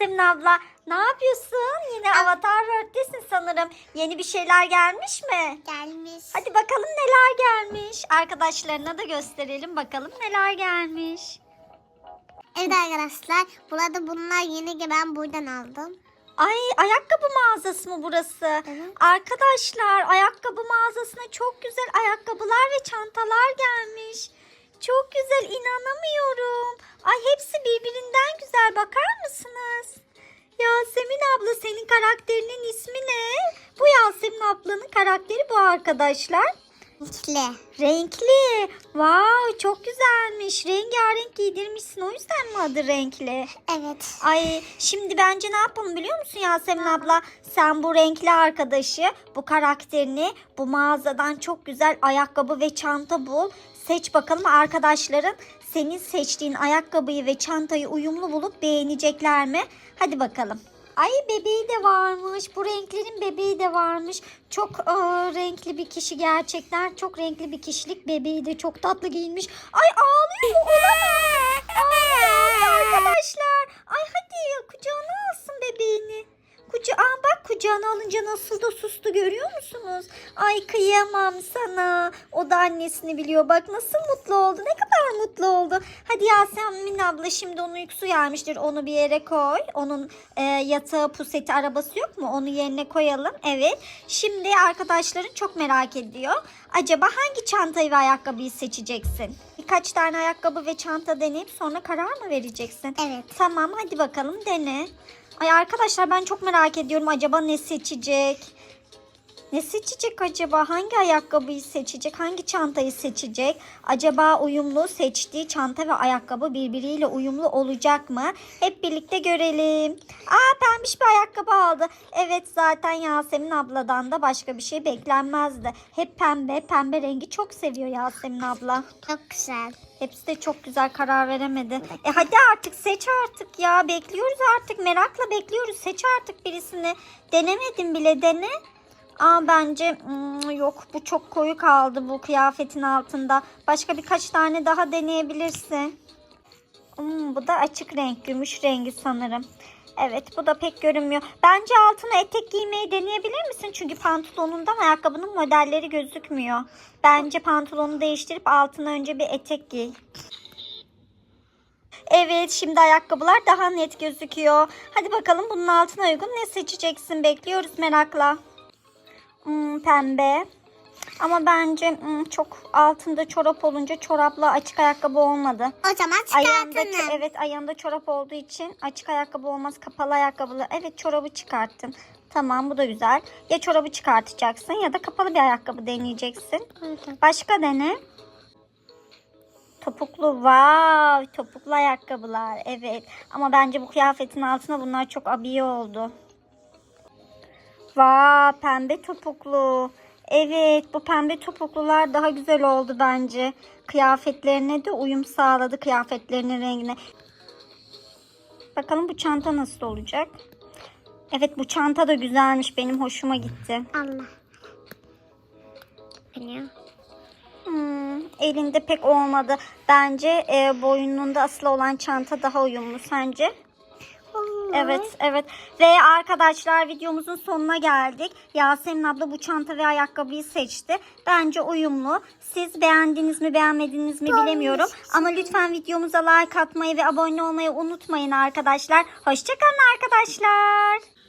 Yasemin abla. Ne yapıyorsun? Yine Avatar World'desin sanırım. Yeni bir şeyler gelmiş mi? Gelmiş. Hadi bakalım neler gelmiş. Arkadaşlarına da gösterelim bakalım neler gelmiş. Evet arkadaşlar. Burada bunlar yeni ki ben buradan aldım. Ay ayakkabı mağazası mı burası? Evet. Arkadaşlar ayakkabı mağazasına çok güzel ayakkabılar ve çantalar gelmiş. Çok güzel inanamıyorum. Ay hepsi birbirinden güzel bakar mısınız? Yasemin abla senin karakterinin ismi ne? Bu Yasemin ablanın karakteri bu arkadaşlar. İkili. Renkli. Wow çok güzelmiş. Rengarenk giydirmişsin. O yüzden mi adı renkli? Evet. Ay şimdi bence ne yapalım biliyor musun Yasemin abla? Sen bu renkli arkadaşı, bu karakterini bu mağazadan çok güzel ayakkabı ve çanta bul. Seç bakalım arkadaşların senin seçtiğin ayakkabıyı ve çantayı uyumlu bulup beğenecekler mi? Hadi bakalım. Ay bebeği de varmış. Bu renklerin bebeği de varmış. Çok e, renkli bir kişi gerçekten. Çok renkli bir kişilik. Bebeği de çok tatlı giyinmiş. Ay ağlıyor. Olamaz. Ağlıyor arkadaşlar. Ay hadi kucağına alsın kucağına alınca nasıl da sustu görüyor musunuz? Ay kıyamam sana. O da annesini biliyor. Bak nasıl mutlu oldu. Ne kadar mutlu oldu. Hadi Yasemin abla şimdi onun uykusu gelmiştir. Onu bir yere koy. Onun e, yatağı puseti arabası yok mu? Onu yerine koyalım. Evet. Şimdi arkadaşların çok merak ediyor. Acaba hangi çantayı ve ayakkabıyı seçeceksin? Birkaç tane ayakkabı ve çanta deneyip sonra karar mı vereceksin? Evet. Tamam hadi bakalım dene. Ay arkadaşlar ben çok merak ediyorum acaba ne seçecek? Ne seçecek acaba? Hangi ayakkabıyı seçecek? Hangi çantayı seçecek? Acaba uyumlu seçtiği çanta ve ayakkabı birbiriyle uyumlu olacak mı? Hep birlikte görelim. Aa pembiş bir ayakkabı aldı. Evet zaten Yasemin abladan da başka bir şey beklenmezdi. Hep pembe. Pembe rengi çok seviyor Yasemin abla. Çok güzel. Hepsi de çok güzel karar veremedi. E hadi artık seç artık ya. Bekliyoruz artık. Merakla bekliyoruz. Seç artık birisini. Denemedim bile dene. Aa bence hmm, yok bu çok koyu kaldı bu kıyafetin altında. Başka birkaç tane daha deneyebilirsin. Hmm, bu da açık renk, gümüş rengi sanırım. Evet bu da pek görünmüyor. Bence altına etek giymeyi deneyebilir misin? Çünkü pantolonundan ayakkabının modelleri gözükmüyor. Bence pantolonu değiştirip altına önce bir etek giy. Evet şimdi ayakkabılar daha net gözüküyor. Hadi bakalım bunun altına uygun ne seçeceksin? Bekliyoruz merakla. Hmm, pembe. Ama bence hmm, çok altında çorap olunca çorapla açık ayakkabı olmadı. O zaman çıkartın. evet ayağında çorap olduğu için açık ayakkabı olmaz kapalı ayakkabılı. Evet çorabı çıkarttın. Tamam bu da güzel. Ya çorabı çıkartacaksın ya da kapalı bir ayakkabı deneyeceksin. Başka dene. Topuklu wow topuklu ayakkabılar evet ama bence bu kıyafetin altına bunlar çok abiye oldu. Vay pembe topuklu. Evet bu pembe topuklular daha güzel oldu bence. Kıyafetlerine de uyum sağladı kıyafetlerinin rengine. Bakalım bu çanta nasıl olacak? Evet bu çanta da güzelmiş benim hoşuma gitti. Allah. Biliyor. Hmm, elinde pek olmadı. Bence e, boynunda asılı olan çanta daha uyumlu sence? Evet, evet. Ve arkadaşlar videomuzun sonuna geldik. Yasemin abla bu çanta ve ayakkabıyı seçti. Bence uyumlu. Siz beğendiniz mi, beğenmediniz mi bilemiyorum. Ama lütfen videomuza like atmayı ve abone olmayı unutmayın arkadaşlar. Hoşçakalın arkadaşlar.